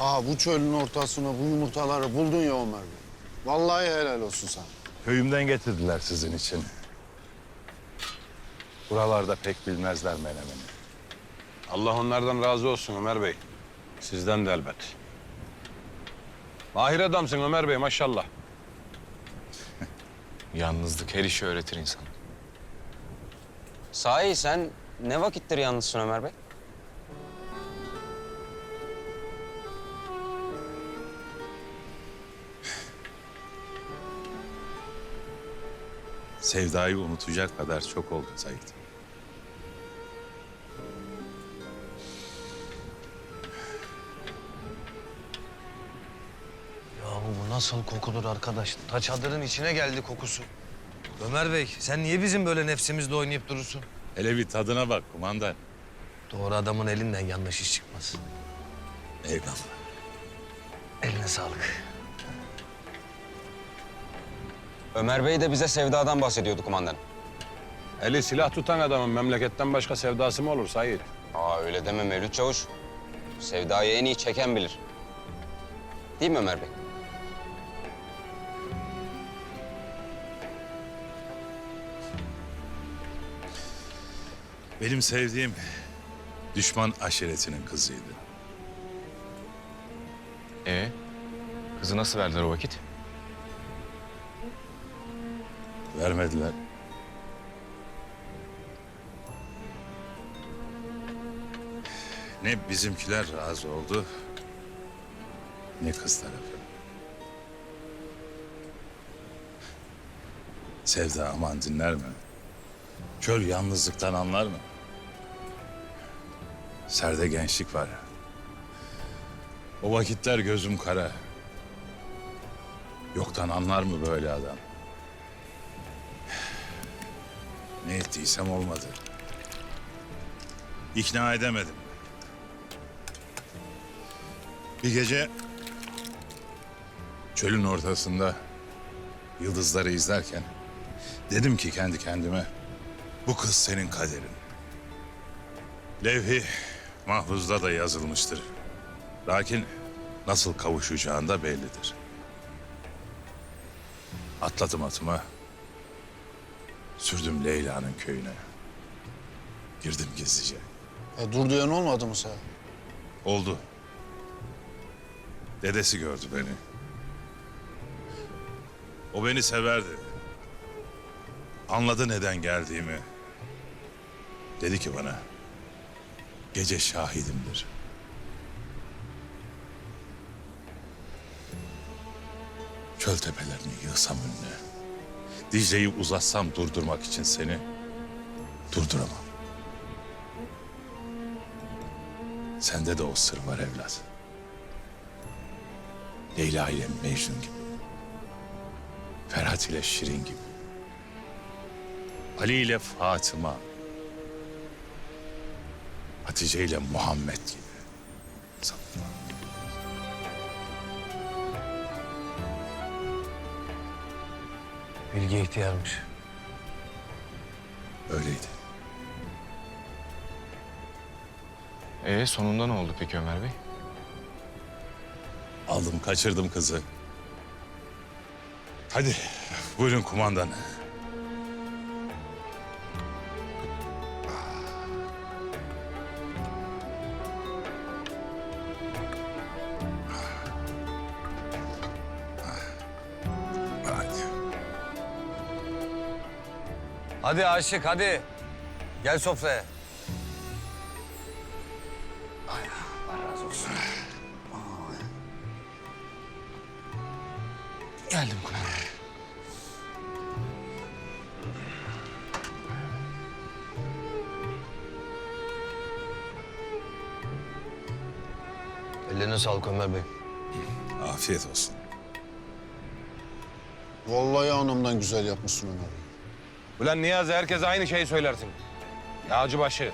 Aa bu çölün ortasına bu yumurtaları buldun ya Ömer Bey. Vallahi helal olsun sana. Köyümden getirdiler sizin için. Buralarda pek bilmezler menemeni. Allah onlardan razı olsun Ömer Bey. Sizden de elbet. Mahir adamsın Ömer Bey maşallah. Yalnızlık her işi öğretir insan. Sahi sen ne vakittir yalnızsın Ömer Bey? Sevdayı unutacak kadar çok oldu. Ya bu nasıl kokulur arkadaş? Ta çadırın içine geldi kokusu. Ömer Bey sen niye bizim böyle nefsimizle oynayıp durursun? Hele bir tadına bak kumandan. Doğru adamın elinden yanlış iş çıkmaz. Eyvallah. Eline sağlık. Ömer Bey de bize sevdadan bahsediyordu kumandan. Eli silah tutan adamın memleketten başka sevdası mı olur Said? Aa öyle deme Mevlüt Çavuş. Sevdayı en iyi çeken bilir. Değil mi Ömer Bey? Benim sevdiğim düşman aşiretinin kızıydı. Ee, kızı nasıl verdiler o vakit? Vermediler. Ne bizimkiler razı oldu, ne kız tarafı. Sevda aman dinler mi? Çöl yalnızlıktan anlar mı? Serde gençlik var. O vakitler gözüm kara. Yoktan anlar mı böyle adam? Ne ettiysem olmadı. İkna edemedim. Bir gece çölün ortasında yıldızları izlerken dedim ki kendi kendime bu kız senin kaderin. Levhi mahfuzda da yazılmıştır. Lakin nasıl kavuşacağın da bellidir. Atladım atıma. Sürdüm Leyla'nın köyüne. Girdim gizlice. E dur diyen olmadı mı sana? Oldu. Dedesi gördü beni. O beni severdi. Anladı neden geldiğimi. Dedi ki bana, gece şahidimdir. Çöl tepelerini yığsam önüne. Dicle'yi uzatsam durdurmak için seni durduramam. Sende de o sır var evlat. Leyla ile Mecnun gibi. Ferhat ile Şirin gibi. Ali ile Fatıma. Hatice ile Muhammed gibi. Sapma. Bilgi ihtiyarmış. Öyleydi. Ee, sonunda ne oldu peki Ömer Bey? Aldım kaçırdım kızı. Hadi buyurun kumandan. Hadi Aşık hadi. Gel sofraya. Geldim kumandan. Ellerine sağlık Ömer Bey. Afiyet olsun. Vallahi anamdan güzel yapmışsın Ömer Bey. Ulan Niyazi herkese aynı şeyi söylersin. Yağcıbaşı.